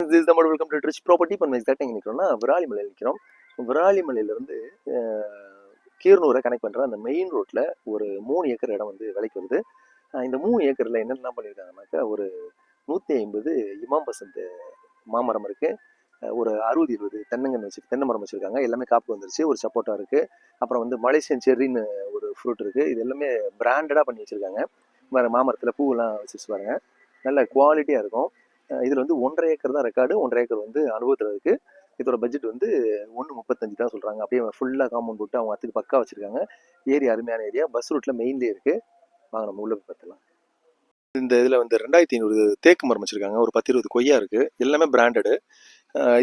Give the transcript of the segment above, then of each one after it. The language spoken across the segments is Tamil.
திஸ் நம்ம வெல்கம் டு ரிச் ப்ராப்பர்ட்டி இப்போ நம்ம எக்ஸாக்டாக நிற்கிறோம்னா விராலிமலையில் நிற்கிறோம் விராலிமலையிலேருந்து கீரனூரை கனெக்ட் பண்ணுற அந்த மெயின் ரோட்டில் ஒரு மூணு ஏக்கர் இடம் வந்து விலைக்கு வருது. இந்த மூணு ஏக்கரில் என்னென்னலாம் பண்ணியிருக்காங்கனாக்கா ஒரு நூற்றி ஐம்பது இமாம் பசந்த் மாமரம் இருக்குது ஒரு அறுபது இருபது தென்னங்கன்று வச்சு தென்னை மரம் வச்சுருக்காங்க. எல்லாமே காப்பு வந்துருச்சு ஒரு சப்போட்டா இருக்குது அப்புறம் வந்து மலேசியன் செர்ரின்னு ஒரு ஃப்ரூட் இருக்குது இது எல்லாமே பிராண்டடாக பண்ணி வச்சுருக்காங்க. வேறு மாமரத்தில் பூவெல்லாம் வச்சு பாருங்கள் நல்ல குவாலிட்டியாக இருக்கும். இதில் வந்து ஒன்றரை ஏக்கர் தான் ரெக்கார்டு ஒன்றரை ஏக்கர் வந்து அனுபவத்தில் இருக்குது இதோட பட்ஜெட் வந்து ஒன்று முப்பத்தஞ்சு தான் சொல்கிறாங்க அப்படியே ஃபுல்லாக காம்பவுண்ட் போட்டு அவங்க அதுக்கு பக்கா வச்சுருக்காங்க. ஏரியா அருமையான ஏரியா. பஸ் ரூட்டில் மெயின்லேயே இருக்குது வாங்க நம்ம உள்ள போய் பார்த்துலாம் இந்த இதில் வந்து ரெண்டாயிரத்தி ஐநூறு தேக்கு மரம் வச்சுருக்காங்க. ஒரு பத்து இருபது கொய்யா இருக்குது எல்லாமே பிராண்டடு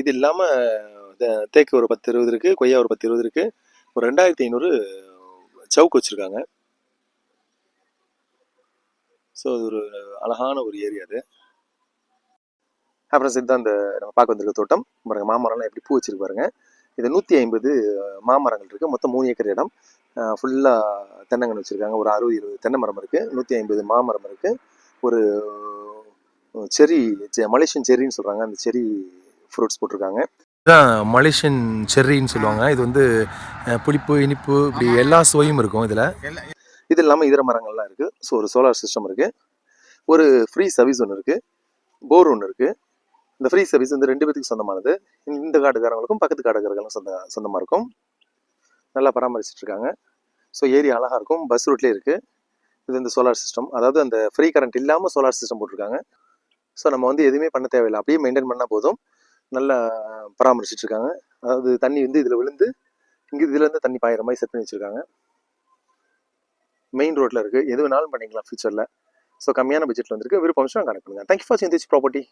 இது இல்லாமல் தேக்கு ஒரு பத்து இருபது இருக்குது கொய்யா ஒரு பத்து இருபது இருக்குது ஒரு ரெண்டாயிரத்தி ஐநூறு சவுக்கு வச்சுருக்காங்க. ஸோ அது ஒரு அழகான ஒரு ஏரியா அது. அப்புறம் இதுதான் இந்த நம்ம பார்க்க வந்திருக்க தோட்டம் பாருங்க மாமரம்லாம் எப்படி பூ வச்சிருக்கு பாருங்க. இது நூற்றி ஐம்பது மாமரங்கள் இருக்குது மொத்தம் மூணு ஏக்கர் இடம். ஃபுல்லாக தென்னங்கன்று வச்சுருக்காங்க. ஒரு அறுபது இருபது தென்னை மரம் இருக்குது நூற்றி ஐம்பது மாமரம் இருக்குது ஒரு செரி மலேசியன் செரின்னு சொல்கிறாங்க அந்த செரி ஃப்ரூட்ஸ் போட்டிருக்காங்க. இதுதான் மலேசியன் செர்ரின்னு சொல்லுவாங்க. இது வந்து புளிப்பு இனிப்பு இப்படி எல்லா சுவையும் இருக்கும் இதில். இது இல்லாமல் இதர மரங்கள்லாம் இருக்குது ஸோ ஒரு சோலார் சிஸ்டம் இருக்குது ஒரு ஃப்ரீ சர்வீஸ் ஒன்று இருக்குது போர் ஒன்று இருக்குது இந்த ஃப்ரீ சர்வீஸ் வந்து ரெண்டு பேத்துக்கு சொந்தமானது. இந்த காடுக்காரங்களுக்கும் பக்கத்து காடுக்காரங்களுக்கும் சொந்த சொந்தமாக இருக்கும். நல்லா பராமரிச்சுட்டு இருக்காங்க ஸோ ஏரியா அழகாக இருக்கும் பஸ் ரூட்லேயே இருக்குது இது இந்த சோலார் சிஸ்டம் அதாவது அந்த ஃப்ரீ கரண்ட் இல்லாமல் சோலார் சிஸ்டம் போட்டிருக்காங்க ஸோ நம்ம வந்து எதுவுமே பண்ண தேவையில்லை. அப்படியே மெயின்டைன் பண்ணால் போதும். நல்லா பராமரிச்சுட்டு இருக்காங்க அதாவது தண்ணி வந்து இதில் விழுந்து இங்கே இதுலேருந்து தண்ணி பாயிற மாதிரி செட் பண்ணி வச்சுருக்காங்க. மெயின் ரோட்டில் இருக்குது எது வேணாலும் பண்ணிக்கலாம் ஃபியூச்சரில் ஸோ கம்மியான பட்ஜெட்டில் வந்திருக்கு. விருப்பம் கனெக்ட் பண்ணுங்கள் தேங்க்யூ ஃபார் சிந்திச் ப்ராப்பர்ட்டி